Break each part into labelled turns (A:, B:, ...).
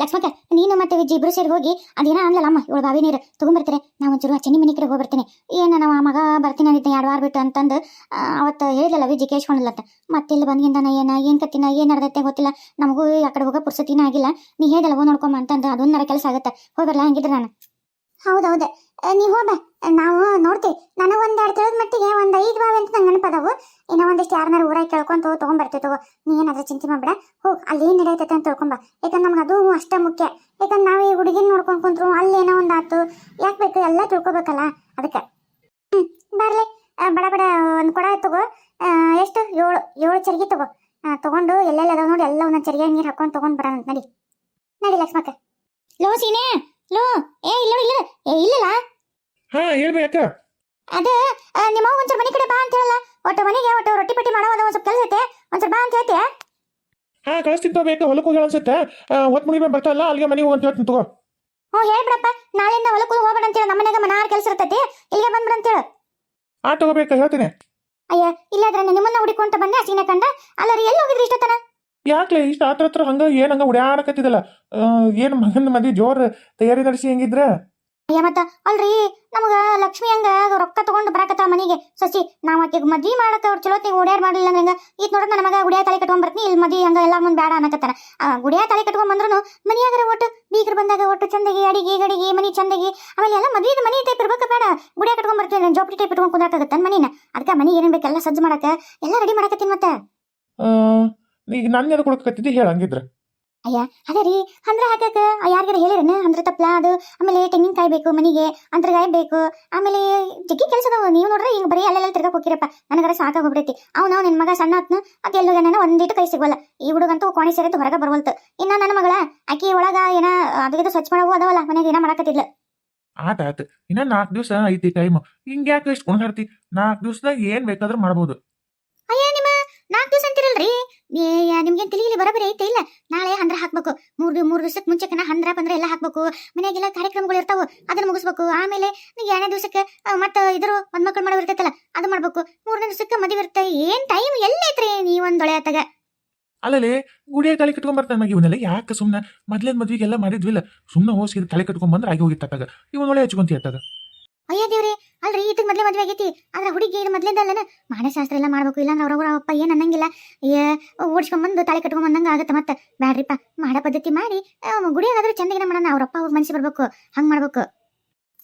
A: ಲಕ್ಷ್ಮಕ್ಕ ನೀನು ಮತ್ತೆ ವಿಜ್ಜಿ ಇಬ್ರು ಸೇರಿ ಹೋಗಿ ಅದೇನ ಅನ್ಲಲ್ಲ ಅಮ್ಮ, ಇವಳು ಬಾವಿ ನೀರು ತಗೊಂಬರ್ತಾರೆ. ನಾವು ಒಂಚೂರು ಚೆನ್ನಿ ಮನೆ ಕಡೆ ಹೋಗ್ಬರ್ತೀನಿ. ಏನು ಆ ಮಗ ಬರ್ತೀನಿ ಅಂದಿದ್ದೆ ಎರಡು ವಾರ ಬಿಟ್ಟು ಅಂತಂದು ಅವತ್ತು ಹೇಳಿದ್ಲಲ್ಲ ವಿಜ್ಜಿ ಮತ್ತೆ ಇಲ್ಲಿ ಬಂದಿಂದ ಏನ, ಏನು ಕತ್ತಿನ, ಏನು ನಡೆದೈತೆ ಗೊತ್ತಿಲ್ಲ. ನಮಗೂ ಆ ಕಡೆ ಹೋಗೋ ಪುರ್ಸತಿನ ಆಗಿಲ್ಲ. ನೀ ಹೇಳಲ್ಲ ಹೋಗಿ ನೋಡ್ಕೊಂಬ ಅಂತಂದು ಅದೊಂದರ ಕೆಲಸ ಆಗುತ್ತೆ. ಹೋಗ್ಬರ್ಲ ಹಂಗಿದ್ರೆ ನಾನು? ಹೌದೌದು ನೀವು ಹೋಗ ನಾವು ನೋಡ್ತೀವಿ. ನನಗೆ ಒಂದು ಎರಡು ತಿಳಿದ ಮಟ್ಟಿಗೆ ಒಂದು ಐದು ಬಾವಿ ಅಂತ ನಂಗೆ ನೆನಪದವು. ಇನ್ನೂ ಒಂದಿಷ್ಟು ಯಾರನ್ನಾರು ಊರಾಗ ಕೇಳ್ಕೊಂತ ತೊಗೊಂಬರ್ತೀವಿ ತಗೋ ನೀ ಏನಾದ್ರೂ ಚಿಂತೆ ಮಾಡ್ಬೇಡ. ಹೋ, ಅಲ್ಲಿ ಏನು ನಡೆಯುತ್ತೆ ಅಂತ ತಿಳ್ಕೊಂಬ ಯಾಕಂದ್ರೆ ನಮ್ಗೆ ಅದು ಅಷ್ಟೇ ಮುಖ್ಯ. ಯಾಕಂದ್ರೆ ನಾವು ಈ ಹುಡುಗಿನ ನೋಡ್ಕೊಂಡು ಕುಂತ್ರು ಅಲ್ಲಿ ಏನೋ ಒಂದು ಆತು. ಯಾಕೆ ಬೇಕು? ಎಲ್ಲ ತಿಳ್ಕೊಬೇಕಲ್ಲ? ಅದಕ್ಕೆ. ಹ್ಞೂ ಬರಲಿ. ಬಡ ಬಡ ಒಂದು ಕೊಡ ತಗೋ. ಎಷ್ಟು? ಏಳು. ಏಳು ಚರಿಗೆ ತಗೋ. ತಗೊಂಡು ಎಲ್ಲೆಲ್ಲ ಅದಾವ ನೋಡಿ ಎಲ್ಲ ಒಂದೊಂದು ಚರಿಗೆ ನೀರು ಹಾಕೊಂಡು ತಗೊಂಡು ಬರೋಣ. ನಡಿ. ನಡಿ ಲಕ್ಷ್ಮಕ್ಕ. ಲೋ, ಸೀನೆ. ಲೋ. ಏ, ಇಲ್ಲ ಇಲ್ಲ. ಏ, ಇಲ್ಲಲ್ಲ.
B: ಹಾ ಹೇಳ್ಬೇಕ
A: ಅದೇ ನಿಮ್ಮ ಅವ್ವ ಒಂಚೂರು ಮನೆ ಕಡೆ ಬಾ ಅಂತ ಹೇಳಲ್ಲ. ಒಟ್ಟು ಮನೆಗೆ ಒಟ್ಟು ರೊಟ್ಟಿ ಪಟ್ಟಿ ಮಾಡೋ ಒಂದು ಸ್ವಲ್ಪ ಕೆಲಸ ಐತೆ. ಒಂಚೂರು ಬಾ ಅಂತ ಹೇಳ್ತೀಯ?
B: ಹಾ ಕಳಿಸ್ತಿದ್ದ ಬೇಕು ಹೊಲಕ್ಕೆ ಹೋಗಿ ಅನ್ಸುತ್ತೆ. ಹೊತ್ತು ಮುಗಿದ ಬರ್ತಾ ಇಲ್ಲ ಅಲ್ಲಿಗೆ ಮನೆಗೆ ಹೋಗಿ ಅಂತ ಹೇಳ್ತೀನಿ ತಗೋ.
A: ಹ್ಞೂ ಹೇಳ್ಬಿಡಪ್ಪ. ನಾಳೆಯಿಂದ ಹೊಲಕ್ಕೆ ಹೋಗ್ಬೇಡ ಅಂತೇಳಿ ನಮ್ಮ ಮನೆಗೆ ಮನಾರ್ ಕೆಲಸ ಇರ್ತೈತಿ. ಇಲ್ಲಿಗೆ ಬಂದ್ಬಿಡ ಅಂತೇಳು
B: ಆ ತಗೋಬೇಕ ಹೇಳ್ತೀನಿ.
A: ಅಯ್ಯ ಇಲ್ಲಾದ್ರೆ ನಿಮ್ಮನ್ನ ಹುಡಿಕೊಂತ ಬಂದೆ ಹಸಿನ ಕಂಡ ಅಲ್ಲರಿ ಎಲ್ಲಿ ಹೋಗಿದ್ರಿ ಇಷ್ಟತನ
B: ಯಾಕ್ಲೆ ಇಷ್ಟ ಹತ್ರ ಹತ್ರ ಹಂಗ ಏನ್ ಹಂಗ ಏನು ಮಗನ ಮದಿ ಜೋರ್ ತಯಾರಿ ನಡೆಸಿ ಹೆಂಗಿದ್ರ?
A: ಅಯ್ಯ, ಮತ್ತ ಅಲ್ರಿ, ನಮಗ ಲಕ್ಷ್ಮಿ ಹಂಗ ರೊಕ್ಕ ತಗೊಂಡು ಬರಾಕತ್ತ ಮನೆಗೆ. ಸಸಿ ನಾವ್ ಆಕೆಗೆ ಮದ್ವಿ ಮಾಡಕ ಅವ್ರು ಚಲೋತ್ತಿಗೆ ಓಡ್ಯಾಡ್ ಮಾಡಲಿಲ್ಲ ಹಂಗ ಈತ್ ನೋಡ್ರ ನನ್ನ ಮಗ ಗುಡಿಯ ತಲೆ ಕಟ್ಕೊಂಡ್ ಬರ್ತೀನಿ ಇಲ್ಲಿ ಮದ್ವಿ ಹಂಗ ಎಲ್ಲ ಮುಂದ್ ಬೇಡ ಅನ್ನಕತ್ತಾರ. ಗುಡಿಯ ತಲೆ ಕಟ್ಕೊಂಡ್ ಬಂದ್ರು ಮನಿಯಾಗರ ಒಟ್ಟು ಬೀಗರು ಬಂದಾಗ ಒಟ್ಟು ಚಂದಗಿ, ಅಡಿಗೆ, ಗಡಿಗೆ, ಮನಿ ಚಂದಗಿ, ಆಮೇಲೆ ಎಲ್ಲ ಮದ್ವಿದ ಮನಿ ಟೈಪ್ ಇರ್ಬೇಕ ಬೇಡ. ಗುಡಿಯಾ ಕಟ್ಕೊಂಡ್ ಬರ್ತೀನಿ ಜೋಪಡಿ ಟೈಪ್ ಇಟ್ಕೊಂಡ್ ಕುಂದ್ರಾಕತ್ತ ಮನಿನ. ಅದಕ್ಕ ಮನಿ ಏನೇನ್ ಬೇಕೆಲ್ಲ ಸಜ್ಜು ಮಾಡಕ, ಎಲ್ಲ ರೆಡಿ ಮಾಡಕತ್ತೀನಿ ಮತ್ತೆ.
B: ಈಗ ನನ್ನ ಕೊಡಕತ್ತಿದ್ದೆ ಹೇಳಂಗಿದ್ರೆ
A: ಅಯ್ಯ ಅದೇ ರೀ ಹಾಕಾಕ ಹಾಕಕ ಯಾರಿಗಾರ ಹೇಳಿರೇನ? ಅಂದ್ರೆ ತಪ್ಪಲ ಅದು ಆಮೇಲೆ ತೆಂಗಿನಕಾಯಿ ಬೇಕು ಮನಿಗೆ ಕಾಯಿ ಬೇಕು ಆಮೇಲೆ ಜಗ್ಗಿ ಕೆಲಸ ಅದಾವ ನೀವು ನೋಡ್ರಿ ಈಗ ಬರೀ ಅಲ್ಲೆಲ್ಲ ತಿರ್ಗಕ್ ಹೋಗಿರಪ್ಪ ನನಗರ ಸಾಕಾಗಿ ಹೋಗ್ಬಿಡೈತಿ. ನಾವ್ ನಿನ್ ಮಗ ಸಣ್ಣ ಹೊತ್ನ ಎಲ್ಲೋ ಏನೋ ಒಂದಿಟ್ಟು ಕೈ ಸಿಗೋಲ್ಲ ಈ ಹುಡುಗಂತೂ ಕೋಣಿ ಸೇರಿದ್ದು ಹೊರಗೆ ಬರ್ವಲ್ತು. ಇನ್ನ ನನ್ನ ಮಗಳ ಆಕಿ ಒಳಗ ಏನ ಅದು ಸ್ವಚ್ಛ ಮಾಡವು ಅದಾವಲ್ಲ ಮನೆಗೆ ಏನ ಮಾಡಕತ್ತಿದ್ಲ.
B: ಆತ ಆತ. ಇನ್ನ ನಾಲ್ಕು ದಿವಸ ಐತಿ ಟೈಮ್ ಹಿಂಗ ಯಾಕೆ ಇಷ್ಟು ಕುಣಿದಾಡ್ತಿ ನಾಲ್ಕು ದಿವಸದಾಗ ಏನ್ ಬೇಕಾದ್ರೂ ಮಾಡಬಹುದು
A: ಅಯ್ಯ ನಿಮ್ಮ ನಾಲ್ಕು ದಿವಸ ಅಂತಿರಲ್ರಿ? ನಿಮ್ಗೆ ತಿಳಿಲಿ ಬರಬರಿ ಐತೆ ಇಲ್ಲ? ಹಾಕ್ಬೇಕು ಮೂರ್ ಮೂರು ದಿವಸಕ್ಕೆ ಮುಂಚೆಕನ ಹಂದ್ರ ಬಂದ್ರೆ ಎಲ್ಲ ಹಾಕ್ಬೇಕು. ಮನೆಗೆಲ್ಲ ಕಾರ್ಯಕ್ರಮಗಳು ಇರ್ತಾವ, ಅದನ್ನ ಮುಗಿಸ್ಬೇಕು. ಆಮೇಲೆ ನೀವು ಎರಡನೇ ದಿವಸಕ್ಕೆ ಮತ್ತೆ ಇದ್ರು ಒಂದ್ ಮಕ್ಕಳು ಮಾಡೋ ಇರ್ತೈತಲ್ಲ, ಅದು ಮಾಡ್ಬೇಕು. ಮೂರನೇ ದಿವಸಕ್ಕೆ ಮದುವೆ ಇರುತ್ತೆ. ಏನ್ ಟೈಮ್ ಎಲ್ಲೈತ್ರಿ ನೀವೊಂದೊಳೆ ಆತಾಗ?
B: ಅಲ್ಲಲ್ಲಿ, ಗುಡಿಯ ತಲೆ ಕಟ್ಕೊಂಡ್ ಬರ್ತಾನೆ ಮಗ ಇವನ್ನೆಲ್ಲ ಯಾಕೆ ಸುಮ್ಮನೆ ಮೊದ್ಲೇನ್ ಮದ್ವಿಗೆಲ್ಲ ಮಾಡಿದ್ವಿಲ್ಲ. ಸುಮ್ಮನೆ ಹೋಗಿ ತಲೆ ಕಟ್ಕೊಂಡ್ ಬಂದ್ರೆ ಆಗಿ ಹೋಗಿತ್ತಾಗ ಒಳ್ಳೆ ಹಚ್ಕೊಂತಿ ಅತ್ತಾಗ
A: ಅಯ್ಯ ದೇವ್ರಿ, ಅಲ್ರಿ ಇದಕ್ಕೆ ಮೊದಲೇ ಮದ್ವೆ ಆಗೈತಿ. ಆದ್ರೆ ಹುಡುಗಿ ಇದು ಮೊದ್ಲಿಂದಲ್ಲನ ಶಾಸ್ತ್ರ ಎಲ್ಲ ಮಾಡ್ಬೇಕು, ಇಲ್ಲಾಂದ್ರೆ ಅವ್ರವ್ರ ಅಪ್ಪ ಏನ್ ಅನ್ನಂಗಿಲ್ಲ. ಏ, ಓಡಿಸ್ಕೊಂಬಂದು ಕಟ್ಕೊಂಡ್ ಬಂದಂಗ ಆಗುತ್ತೆ ಮತ್ತೆ. ಬ್ಯಾಡ್ರಿಪ್ಪ, ಮಾಡೋ ಪದ್ಧತಿ ಮಾಡಿ ಗುಡಿಯಾಗಾದ್ರೂ ಚಂದಗಿನ ಮಾಡೋಣ ಅವ್ರಪ್ಪ ಅವ್ರ ಮನ್ಸಿ ಬರ್ಬೇಕು, ಹಂಗ್ ಮಾಡ್ಬೇಕು.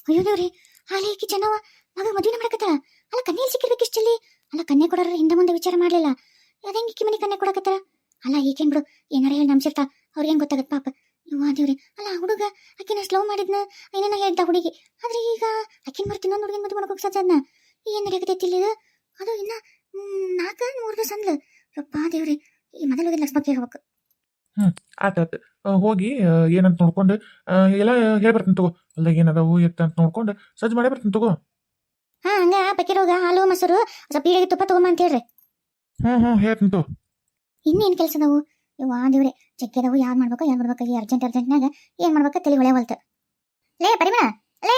A: ಅಯ್ಯೋ ದೇವ್ರಿ ಅಲ್ಲಿ ಈಕಿ ಚೆನ್ನವ ಮಗ ಮದುವೆ ಮಾಡಕತ್ತಾಳ. ಅಲ್ಲ ಕನ್ಯೆಯಲ್ಲಿ ಸಿಕ್ಕಿರ್ಬೇಕು ಇಷ್ಟಲ್ಲಿ ಅಲ್ಲ ಕನ್ಯೆ ಕೊಡೋರು ಹಿಂದೆ ಮುಂದೆ ವಿಚಾರ ಮಾಡ್ಲಿಲ್ಲ. ಅದಂಗೆ ಈಕಿ ಮನೆ ಕನ್ಯೆ ಕೊಡಕತ್ತಾರ ಅಲ್ಲ ಈಗೇನ್ ಬಿಡು, ಏನಾರ ಹೇಳಿ ನಮ್ಸಿರ್ತಾ ಹೆಂಗೆ ಗೊತ್ತಾಗತ್ತೆ ಪಾಪ. ದೇವ್ರಿ ಅಲ್ಲ ಹುಡುಗ ಆಕಿನ ಸ್ಲೋ ಮಾಡಿದ್ನ? ಏನೇನ ಹೇಳ್ತಾ ಹುಡುಗಿ? ಆದ್ರೆ ಈಗ ಆಕಿನ ಮರ್ತಿ ಇನ್ನೊಂದು ಹುಡುಗಿನ ಮದುವೆ ಮಾಡ್ಕೋಕ್ ಏನ್ ನಡೆಯಕತ್ತೈತಿ ಇಲ್ಲಿ ಇದು? ಅದು ಇನ್ನ ನಾಲ್ಕ ಮೂರು ದಿವಸ ಅಂದ್ಲು ಯಪ್ಪ ದೇವ್ರಿ. ಈ ಮೊದಲು ಹೋಗಿ ಲಕ್ಷ್ಮಕ್ಕೆ ಹೋಗ್ಬೇಕು.
B: ಆತ ಆತ. ಹೋಗಿ ಏನಂತ ನೋಡ್ಕೊಂಡು ಎಲ್ಲ ಹೇಳ್ಬರ್ತೀನಿ ತಗೋ. ಅಲ್ಲ ಏನದಾವು ಎತ್ತ ಅಂತ ನೋಡ್ಕೊಂಡು ಸಜ್ಜು ಮಾಡೇ ಬರ್ತೀನಿ ತಗೋ.
A: ಹಾ ಹಂಗ ಪಕ್ಕಿರೋಗ ಹಾಲು ಮೊಸರು ಸ್ವಲ್ಪ ಈಡಿಗೆ ತುಪ್ಪ ತಗೊಂಬ ಅಂತ ಹೇಳ್ರಿ.
B: ಹ್ಮ್ ಹ್ಮ್ ಹೇಳ್ತೀನಿ ತಗೋ.
A: ಇನ್ನೇನ್ ಕೆಲಸ ಅದಾವು ಯವ್ವ ದೇವ್ರೆ ಯಾರ್ ಯಾರು ಮಾಡ್ಬೇಕು ಯಾರು ಮಾಡ್ಬೇಕು? ಈ ಅರ್ಜೆಂಟ್ ಅರ್ಜೆಂಟ್ನಾಗ ಏನ್ ಮಾಡ್ಬೇಕು? ತಲೆ ಹೊಳೆ ಹೊಲ್ತು. ಲೇ ಪರಿಮಳ, ಲೇ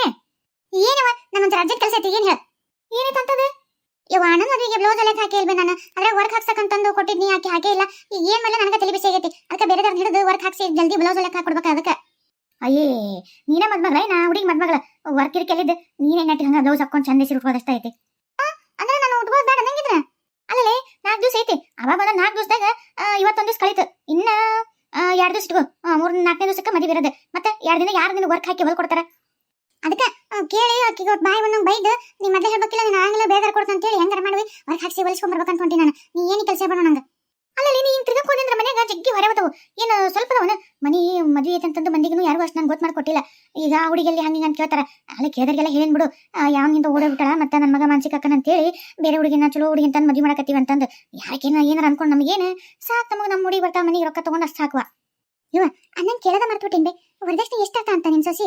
A: ಏನವ ನನ್ನೊಂದು ಅರ್ಜೆಂಟ್ ಕೆಲಸ ಐತಿ, ಏನ್ ಹೇಳ? ಏನೈತೆ ಅಂತದ ಯವ್ವ ನನ್ನ ಮದುವೆಗೆ ಬ್ಲೌಸ್ ಎಲ್ಲ ಹಾಕಿ ಇಲ್ಬೆ ನಾನು? ಅದ್ರಾಗ ವರ್ಕ್ ಹಾಕ್ಸಕ್ಕಂತಂದು ಕೊಟ್ಟಿದ್ನಿ ಹಾಕಿ, ಹಾಕೇ ಇಲ್ಲ? ಈಗ ಏನ್ ಮೇಲೆ ನನಗೆ ತಲೆ ಬಿಸಿ ಆಗೈತಿ? ಅದಕ್ಕೆ ಬೇರೆ ಹಿಡಿದು ವರ್ಕ್ ಹಾಕ್ಸಿ ಜಲ್ದಿ ಬ್ಲೌಸ್ ಎಲ್ಲ ಹಾಕೊಡ್ಬೇಕು ಅದಕ್ಕೆ? ಅಯ್ಯೇ, ನೀನೇ ಮದ್ಮಗಳ ನಾ ಹುಡುಗಿ ಮದ್ಮಗಳ? ವರ್ಕ್ ಇರ್ಕೆಲ್ಲಿದ್ದು ನೀನೇ ನೆಟ್ಟಿ ಹಂಗ ಬ್ಲೌಸ್ ಹಾಕೊಂಡು ಚಂದ ಹೆಸರು ಉಟ್ಕೋದಷ್ಟ ಐತಿ ಅಂದ್ರೆ ನಾನು ಉಟ್ಕೋದ್ ಬೇಡ, ನಂಗಿದ್ರ? ಅಲ್ಲೇ ನಾಲ್ಕು ದಿವಸ ಐತಿ. ಅವಾಗ ನಾಲ್ಕು ದಿವಸದಾಗ ಇವತ್ತೊಂದ್ ದಿವಸ ಕಳೀತು. ಎರಡು ದಿವಸ ಇಟ್ಕೋ. ಮೂರ್ ನಾಲ್ಕನೇ ದಿವಸಕ್ಕೆ ಮದುವೆ ಇರೋದು. ಮತ್ತೆ ಎರಡು ದಿನ ಯಾರು ನಿನಗೆ ವರ್ಕ್ ಹಾಕಿ ಹೊಲ್ ಕೊಡ್ತಾರ? ಅದಕ್ಕೆ ಕೇಳಿ ಆಕಿಗೆ ಬಾಯಿ ಬಂದಂಗೆ ಬೈದು, ನೀ ಮೊದಲೇ ಹೇಳ್ಬೇಕಿಲ್ಲ, ನೀನು ಆಗಲೇ ಬೇಗ ಕೊಡ್ತ ಅಂತ ಹೇಳಿ ಹೆಂಗಾರ ಮಾಡಿ ವರ್ಕ್ ಹಾಕ್ಸಿ ಹೊಲಿಸ್ಕೊಂಡ್ ಅಂತ ನಾನು. ನೀ ಏನು ಕೆಲಸ ಬೇಡ ನಂಗೆ ಅಲ್ಲ ನೀ ಹಿಂಗೆ ತಿರ್ಗಕ್ ಹೋದ್ರೆ ಮನ್ಯಾಗ ಜಗ್ಗಿ ಹೊರ ಬರ್ತವು ಏನು ಸ್ವಲ್ಪ ಅವನು ಮನಿ ಮದುವೆ ಐತೆ ಅಂತಂದು ಮಂದಿಗೂ ಯಾರಿಗೂ ಅಷ್ಟು ನಂಗೆ ಗೊತ್ತು ಮಾಡಿಕೊಟ್ಟಿಲ್ಲ. ಈಗ ಆ ಹುಡುಗಿಯಲ್ಲಿ ಹಂಗೆ ಅಂತ ಕೇಳ್ತಾರೆ. ಅಲ್ಲಿ ಕೇಳಿದ್ರಿಗೆಲ್ಲ ಹೇಳೇನ್ ಬಿಡು. ಯಾವನಿಂದ ಓಡೋಗ್ಬಿಟ್ಟಾಳ ಮತ್ತೆ ನನ್ನ ಮಗ ಮಾನಸಿಕ ಅಕ್ಕನ ಅಂತೇಳಿ ಬೇರೆ ಹುಡುಗಿನ, ಚಲೋ ಹುಡುಗಿ ಅಂತ ಮದುವೆ ಮಾಡಕತ್ತೀವಿ ಅಂತಂದು ಯಾರಿಗೇನ ಏನಾರ ಅನ್ಕೊಂಡು ನಮಗೇನು? ಸಾಕು ನಮಗೆ ನಮ್ಮ ಹುಡುಗಿ ಬರ್ತಾ ಮನೆಗೆ ರೊಕ್ಕ ತೊಗೊಂಡು ಅಷ್ಟು ಸಾಕುವ. ಇವ, ಅಣ್ಣನ್ ಕೇಳದ ಮರ್ತ್ಬಿಟ್ಟಿನ್ ಬೇ. ವರದಕ್ಷಿಣೆ ಎಷ್ಟಾತ ಅಂತ ನಿನ್ ಸೊಸಿ?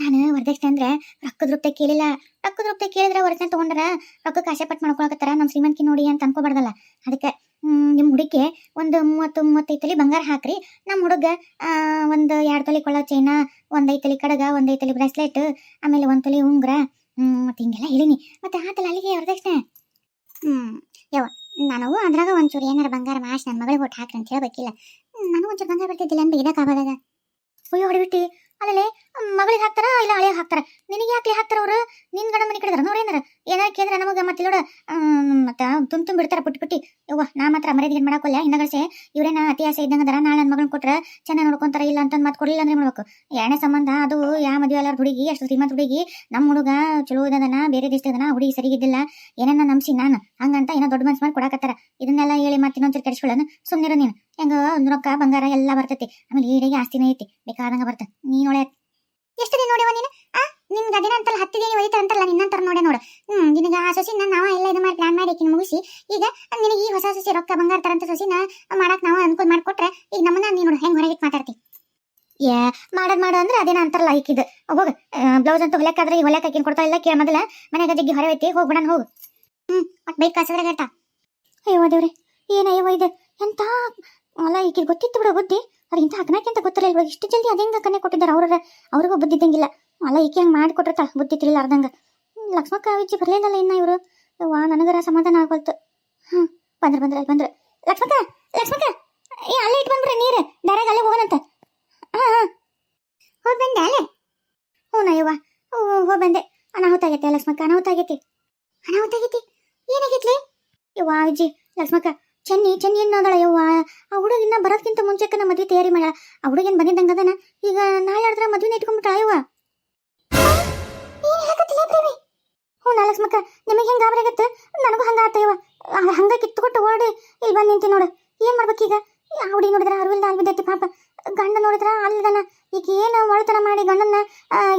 A: ನಾನು ವರದಕ್ಷಿಣೆ ಅಂದ್ರೆ ರೊಕ್ಕದ ರೂಪತೆ ಕೇಳಿಲ್ಲ. ರೊಕ್ಕದ ರೂಪತೆ ಕೇಳಿದ್ರೆ ವರದಕ್ಷಿಣೆ ತಗೊಂಡ್ರ ರೊಕ್ಕಕ್ಕೆ ಆಸೆ ಮಾಡ್ಕೊಳಕತ್ತಾರ ನಮ್ಮ ಶ್ರೀಮಂತಿ ನೋಡಿ ಅಂತ ಅನ್ಕೋಬಾರ್ದಲ್ಲ. ಅದಕ್ಕೆ ನಿಮ್ಮ ಹುಡುಗಿ ಒಂದು ಮೂವತ್ತು, ಮೂವತ್ತೈದು ತಲೆ ಬಂಗಾರ ಹಾಕ್ರಿ. ನಮ್ಮ ಹುಡುಗ ಒಂದು ಎರಡು ತಲೆ ಕೊಳ ಚೈನ, ಒಂದು ಐದು ತಲೆ ಕಡಗ, ಒಂದು ಐದು ತಲೆ ಬ್ರೇಸ್ಲೆಟ್, ಆಮೇಲೆ ಒಂದು ತಲೆ ಉಂಗುರ. ಮತ್ತೆ ಹಿಂಗೆಲ್ಲ ಹೇಳಿನಿ. ಮತ್ತೆ ಆತಲ್ಲ ಅಲ್ಲಿಗೆ ವರದಕ್ಷಿಣೆ? ಹ್ಮ್, ಯವ್ವ ನಾನು ಅದ್ರಾಗ ಒಂಚೂರು ಏನಾರ ಬಂಗಾರ ಮಾಶ್ ನನ್ನ ಮಗಳಿಗೆ ಒಟ್ಟು ಹಾಕ್ರಿ ಅಂತ ಹೇಳ್ಬೇಕಿಲ್ಲ. ನನಗೂ ಒಂಚೂರು ಬಂಗಾರ ಬರ್ತಿದ್ದಿಲ್ಲ ಅಂತ ಇಡಕ್ಕಾಗದಾಗ ಅಯ್ಯೋ ಹೊಡಿಬಿಟ್ಟಿ ಅಲ್ಲೇ ಮಗಳಿಗೆ ಹಾಕ್ತಾರ? ಇಲ್ಲ ಹಳೆ ಹಾಕ್ತಾರ? ನಿನಗೆ ಯಾಕೆ ಹಾಕ್ತಾರ ಅವ್ರು? ನಿನ್ ಗಂಡ ಮನೆ ಕಡಿದ್ರ? ನೋಡೇನಾರ ಏನಾರ. ಕೇಂದ್ರ ನಮಗೆ ಮತ್ತೆ ನೋಡ ಮತ್ತೆ ತುಂಬ ತುಂಬ ಬಿಡ್ತಾರ ಪುಟ್ಟಿ ಪುಟ್ಟಿ. ಯವ್ವ, ನಾ ಮಾತ್ರ ಮರ್ಯಾದೆ ಏನು ಮಾಡಾಕೊಲ್ಲ ಗಳಿಸಿ? ಇವರೇನ ಅತಿ ಆಸೆ ಇದ್ದಂಗ ನಾಳೆ ನನ್ನ ಮಗನ್ ಕೊಟ್ರ ಚೆನ್ನಾಗಿ ನೋಡ್ಕೊಂತಾರ, ಇಲ್ಲ ಅಂತ ಮತ್ತೆ ಕೊಡ್ಲಿಲ್ಲ ಅಂದ್ರೆ ಮಾಡ್ಬೇಕು? ಎರಡನೇ ಸಂಬಂಧ, ಅದು, ಯಾ ಮದುವೆ ಅಲ್ಲಾರ ಹುಡುಗಿ, ಅಷ್ಟು ಶ್ರೀಮಂತ ಹುಡುಗಿ. ನಮ್ಮ ಹುಡುಗ ಚಲೋ ಇದದನ, ಬೇರೆ ದೇಶದನ, ಹುಡುಗಿ ಸರಿಗಿದ್ದಿಲ್ಲ. ಏನನ್ನ ನಂಬಿಸಿ ನಾನು ಹಂಗಂತ ಏನೋ ದೊಡ್ಡ ಮನ್ಸ್ ಮಾಡಿ ಕೊಡಕತ್ತಾರ. ಇದನ್ನೆಲ್ಲ ಹೇಳಿ ಮತ್ತೆ ಇನ್ನೊಂದ್ಸರಿ ಕೆಡಿಸ್ಕೊಳ್ಳೋಣ. ಸುಮ್ಮನಿರೋ ನೀನು. ಹೆಂಗ ಒಂದು ರೊಕ್ಕ ಬಂಗಾರ ಎಲ್ಲ ಬರ್ತೈತಿ. ಆಮೇಲೆ ಈಡಿಗೆ ಆಸ್ತಿನೇ ಐತಿ. ಬೇಕಾದಂಗ ಬರ್ತ. ನೀನ್ ಒಳ್ಳೆ ಎಷ್ಟು ದಿನ ನೋಡ್ಯವ ನೀನು? ಆ? ನಿನ್ ಗದಿನ ಅಂತಲ್ಲ ಹತ್ತು ದಿನ ಒಯ್ತಾರ ಅಂತಲ್ಲ ನಿನ್ನಂತರ ನೋಡೆ ನೋಡು. ಹ್ಮ್, ನಿನಗೆ ಆ ಸೊಸಿನ ನಾವ ಎಲ್ಲ ಇದು ಮಾಡಿ ಪ್ಲಾನ್ ಮಾಡಿ ಆಕಿನ ಮುಗಿಸಿ. ಈಗ ನಿನಗೆ ಈ ಹೊಸ ಸೊಸಿ ರೊಕ್ಕ ಬಂಗಾರ ತರಂತ ಸೊಸಿನ ಮಾಡಕ್ ನಾವು ಅನುಕೂಲ ಮಾಡ್ಕೊಟ್ರೆ ಈಗ ನಮ್ಮನ್ನ ನೀನು ಹೆಂಗ್ ಹೊರಗೆ ಮಾತಾಡ್ತಿ. ಏ, ಮಾಡದ್ ಮಾಡೋ ಅಂದ್ರೆ ಅದೇನ ಅಂತಾರಲ್ಲ ಇದು ಹೋಗ. ಬ್ಲೌಸ್ ಅಂತ ಹೊಲಕ್ಕಾದ್ರೆ ಈ ಹೊಲಕ್ಕೆ ಆಕಿನ ಕೊಡ್ತಾ ಇಲ್ಲ ಕೇಳ ಮೊದಲ. ಮನೆಗೆ ಜಗ್ಗಿ ಹೊರ ಐತಿ. ಹೋಗ್ಬಿಡಣ ಹೋಗು. ಹ್ಮ್ ಮತ್ ಬೈಕ್ ಕಾಸಿದ್ರೆ ಗಟ್ಟ ಅಯ್ಯೋ ದೇವ್ರಿ ಏನಯ್ಯವ ಇದು? ಎಂತ ಅಲ್ಲ ಈಗ ಗೊತ್ತಿತ್ತು ಬಿಡು ಬುದ್ಧಿ. ಅವ್ರು ಇಂಥ ಹಗ್ನಕ್ಕಿಂತ ಗೊತ್ತಿಲ್ಲ ಇವಾಗ ಇಷ್ಟು ಜಲ್ದಿ ಅದೇಂಗ ಕನ್ನೆ ಕೊಟ್ಟಿದ್ದಾರೆ? ಅವ್ರ ಅವ್ರಿಗೂ ಬುದ್ಧಿ ಇದ್ದಂಗಿಲ್ಲ. ಅಲ್ಲ, ಈಕೆ ಹಂಗೆ ಮಾಡಿ ಕೊಟ್ಟಿರ್ತಾಳ ಬುದ್ಧಿ ತಿಳಿಲ್ಲ ಅರ್ಧಂಗ ಲಕ್ಷ್ಮಕ್ಕ ವಿಚ್ಚಿ ಬರ್ಲಿಲ್ಲಲ್ಲ ಇನ್ನ ಇವರು? ವಾ ನನಗರ ಸಮಾಧಾನ ಆಗೋಲ್ತು ಹ್ಮ್, ಬಂದ್ರೆ ಬಂದ್ರೆ ಅಲ್ಲಿ ಬಂದ್ರ. ಲಕ್ಷ್ಮಕ್ಕ ಲಕ್ಷ್ಮಕ್ಕ! ಏ, ಅಲ್ಲೇ ಇಟ್ ಬಂದ್ಬಿಡ್ರಿ ನೀರು. ಡೈರೆಕ್ಟ್ ಅಲ್ಲೇ ಹೋಗೋಣಂತ ಹಾ ಹಾ. ಹೋಗಿ ಬಂದೆ ಅಲ್ಲೇ? ಹ್ಞೂ ನಯ್ಯವ್ವ ಹೋಗ್ ಬಂದೆ. ಅನಾಹುತ ಆಗೈತೆ ಲಕ್ಷ್ಮಕ್ಕ, ಅನಾಹುತ ಆಗೈತಿ. ಅನಾಹುತ ಆಗೈತಿ? ಏನಾಗೈತ್ಲಿ? ಯವ್ವ ಅಜ್ಜಿ ಲಕ್ಷ್ಮಕ್ಕ ಚೆನ್ನಿ ಚೆನ್ನಿ ಅನ್ನೋದಳ ಯವ್ವ. ಆ ಹುಡುಗಿನ ಬರೋದ್ಕಿಂತ ಮುಂಚೆಕ ನಮ್ಮ ಮದ್ವೆ ತಯಾರಿ ಮಾಡ ಆ ಹುಡುಗಿನ ಬಂದಿದ್ದಂಗ ಅದನ. ಈಗ ನಾಳೆ ಆಡಿದ್ರೆ ಮದ್ವೆನ ಇಟ್ಕೊಂಡ್ಬಿಟ್ಟ ಯವ್ವ? ಹ್ಞೂ ನಾ ಲಕ್ಷ್ಮಕ್ಕ ನಿಮಗೆ ಹೆಂಗ ಗಾಬರಿ ಆಗತ್ತೆ ನನಗೂ ಹಂಗ ಆತ ಯವ್ವ. ಹಂಗ- ಹಂಗ ಕಿತ್ತುಕೊಟ್ಟು ಓಡಿ ಇಲ್ಲಿ ಬಂದು ನಿಂತಿ ನೋಡು. ಏನ್ ಮಾಡ್ಬೇಕೀಗ? ಆ ಹುಡುಗಿ ನೋಡಿದ್ರೆ ಅರಿವಿಲ್ದ ಅಲ್ಲಿ ಬಿದ್ದೈತಿ ಪಾಪ. ಗಂಡ ನೋಡಿದ್ರ ಅಲ್ಲದನ ಈಗ ಏನು ಒಳತನ ಮಾಡಿ ಗಂಡನ್ನ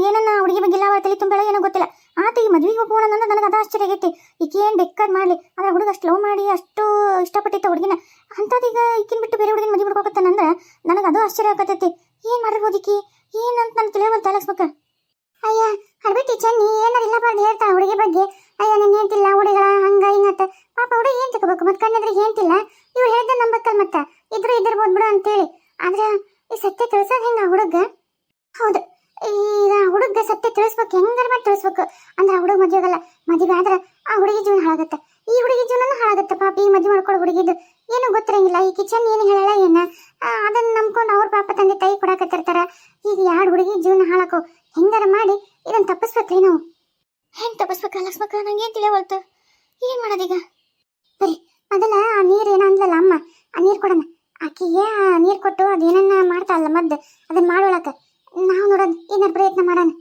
A: ಏನನ್ನ ಹುಡುಗಿ ಬಗ್ಗೆ ಇಲ್ಲ ತಲೆ ತುಂಬಳ ಏನೋ ಗೊತ್ತಿಲ್ಲ. ಆತ ಈ ಮದ್ವೆಗೆ ಹೋಗೋಣ ಅಂದ್ರೆ ನನಗೆ ಅದು ಆಶ್ಚರ್ಯ ಆಗೈತಿ. ಈಗ ಏನ್ ಮಾಡ್ಲಿ. ಆದ್ರೆ ಹುಡುಗ ಅಷ್ಟು ಲವ್ ಮಾಡಿ ಅಷ್ಟು ಇಷ್ಟಪಟ್ಟಿತ್ತ ಹುಡುಗಿನ. ಅಂಥದೀಗ ಈಕಿನ ಬಿಟ್ಟು ಬೇರೆ ಹುಡುಗಿನ ಮದುವೆ ಅಂದ್ರೆ ನನಗೆ ಅದು ಆಶ್ಚರ್ಯ ಆಗತೈತಿ ಏನು ಮಾಡಿರ್ಬೋದು ಏನಂತ ಏನಂತ ನನ್ ತಿಳಿಯವಲ್ತ ಲಕ್ಷ್ಮಕ್ಕ ಅಯ್ಯ ಹಡ್ಬಿಟ್ಟಿ ಚೆನ್ನಿ, ಏನಾರ ಇಲ್ಲ ಬಾರ್ದು ಹೇಳ್ತಾ ಹುಡುಗಿ ಬಗ್ಗೆ ಅಯ್ಯ ನನ್ ಹೇಳ್ತಿಲ್ಲ ಹುಡುಗ ಹಂಗ ಹಿಂಗತ್ತ ಪಾಪ ಹುಡುಗಿ ಏನ್ ತಿಳ್ಕೊಬೇಕು ಮತ್ ಕಣ್ಣೆದ್ರಿಗೆ ಹೇಳ್ತಿಲ್ಲ ಇವ್ರು ಹೇಳ್ದ ನಂಬಕ್ಕಲ್ ಮತ್ತ ಇದ್ರು ಇದ್ದಿರ್ಬೋದು ಬಿಡು ಅಂತೇಳಿ ಆದ್ರೆ ಈ ಸತ್ಯ ತಿಳ್ಸೋದ್ ಹೆಂಗ ಹುಡುಗ ಹೌದು ಈಗ ಹುಡುಗ ಸತ್ಯ ತಿಳಿಸ್ಬೇಕು ಹೆಂಗಾರ ಮಾಡಿ ತಿಳಿಸ್ಬೇಕು ಅಂದ್ರೆ ಹುಡುಗ ಮದುವೆ ಆಗಲ್ಲ. ಮದುವೆ ಆದ್ರೆ ಆ ಹುಡುಗಿ ಜೀವನ ಹಾಳಾಗತ್ತೆ. ಈ ಹುಡುಗಿ ಜೀವನನೂ ಹಾಳಾಗತ್ತೆ ಪಾಪ. ಈ ಮದುವೆ ಮಾಡ್ಕೊಳ್ಳೋ ಹುಡುಗಿದು ಏನು ಗೊತ್ತಿರಂಗಿಲ್ಲ. ಈ ಕಿಚನ್ ಏನು ಹೇಳಲ್ಲ ಏನ? ಅದನ್ನ ನಂಬ್ಕೊಂಡು ಅವ್ರ ಪಾಪ ತಂದೆ ತಾಯಿ ಕೊಡಾಕತ್ತಿರ್ತಾರ. ಈಗ ಎರಡು ಹುಡುಗಿ ಜೀವನ ಹಾಳಾಕೋ? ಹೆಂಗಾರ ಮಾಡಿ ಇದನ್ನ ತಪ್ಪಿಸ್ಬೇಕ್ರಿ ನಾವು. ಹೆಂಗ್ ತಪ್ಪಿಸ್ಬೇಕ ಲಕ್ಷ್ಮಕ್ಕ ನಂಗೇನ್ ತಿಳಿಯವಲ್ತು ಏನ್ ಮಾಡೋದೀಗ? ಬರೀ ಮೊದಲ ಆ ನೀರ್ ಏನೋ ಅಂದ್ಲಲ್ಲ ಅಮ್ಮ? ಆ ನೀರ್ ಕೊಡೋಣ. ಆಕಿಗೆ ಆ ನೀರ್ ಕೊಟ್ಟು ಅದೇನನ್ನ ಮಾಡ್ತಾಳಲ್ಲ ಮದ್ದು ಅದನ್ನ ಮಾಡೋಳಕ ನಾವು ನೋಡೋಣ ಏನಾರ ಪ್ರಯತ್ನ ಮಾಡೋಣ.